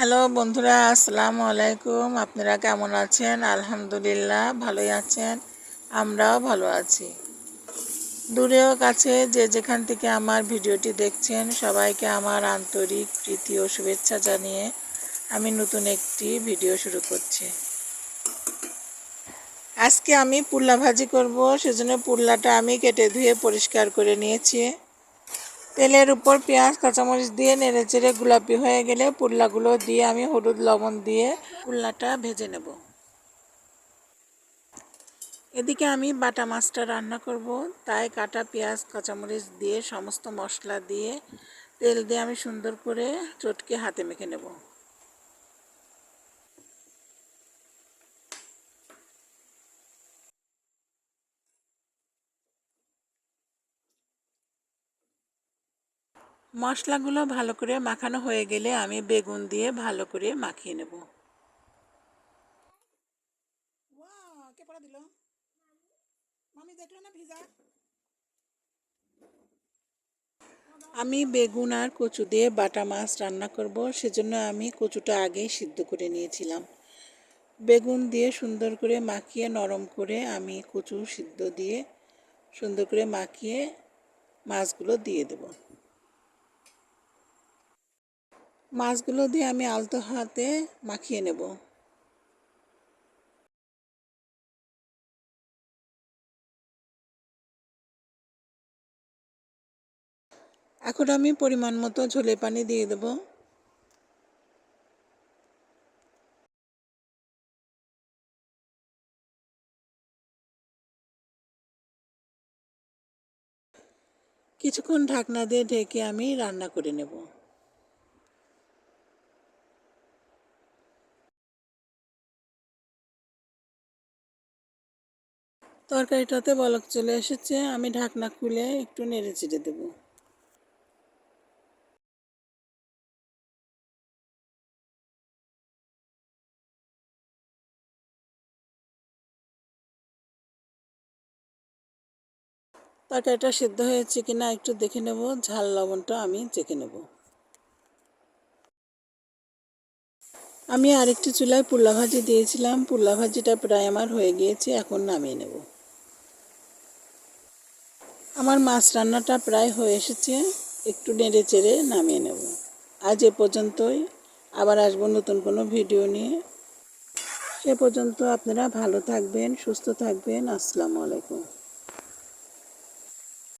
Hello বন্ধুরা, আসসালামু আলাইকুম। আপনারা কেমন আছেন? আলহামদুলিল্লাহ, ভালোই আছেন। আমরাও ভালো আছি। দূরেও কাছে যে যেখান থেকে আমার ভিডিওটি দেখছেন, সবাইকে আমার আন্তরিক প্রীতি ও শুভেচ্ছা জানিয়ে আমি নতুন একটি ভিডিও শুরু করছি। আজকে আমি পুল্লা ভাজি করব, সেজন্য পুল্লাটা আমি কেটে ধুয়ে পরিষ্কার করে নিয়েছি। তেলের উপর পেঁয়াজ, কাঁচামরিচ দিয়ে নেড়ে চেড়ে গোলাপি হয়ে গেলে পুল্লাগুলো দিয়ে আমি হলুদ লবণ দিয়ে পুল্লাটা ভেজে নেব। এদিকে আমি বাটা মাছটা রান্না করব। তাই কাটা পেঁয়াজ, কাঁচামরিচ দিয়ে সমস্ত মশলা দিয়ে তেল দিয়ে আমি সুন্দর করে চটকে হাতে মেখে নেব। মশলাগুলো ভালো করে মাখানো হয়ে গেলে আমি বেগুন দিয়ে ভালো করে মাখিয়ে নেব। আমি বেগুন আর কচু দিয়ে বাটা মাছ রান্না করব সেজন্য আমি কচুটা আগেই সিদ্ধ করে নিয়েছিলাম। বেগুন দিয়ে সুন্দর করে মাখিয়ে নরম করে আমি কচু সিদ্ধ দিয়ে সুন্দর করে মাখিয়ে মাছগুলো দিয়ে দেবো। মাছগুলো দিয়ে আমি আলতো হাতে মাখিয়ে নেব। এখন আমি পরিমাণ মতো ঝোলে পানি দিয়ে দেব। কিছুক্ষণ ঢাকনা দিয়ে ঢেকে আমি রান্না করে নেব। তরকারিটাতে বলক চলে এসেছে, আমি ঢাকনা খুলে একটু নেড়ে চেড়ে দেবো। তরকারিটা সিদ্ধ হয়েছে কিনা একটু দেখে নেব, ঝাল লবণটা আমি চেখে নেব। আমি আরেকটি চুলায় পুল্লা ভাজি দিয়েছিলাম পুল্লা ভাজিটা প্রায় আমার হয়ে গিয়েছে, এখন নামিয়ে নেব। আমার মাছ রান্নাটা প্রায় হয়ে এসেছে, একটু নেড়ে চেড়ে নামিয়ে নেব। আজ এ পর্যন্তই, আবার আসব নতুন কোনো ভিডিও নিয়ে। সে পর্যন্ত আপনারা ভালো থাকবেন, সুস্থ থাকবেন, আসসালামু আলাইকুম।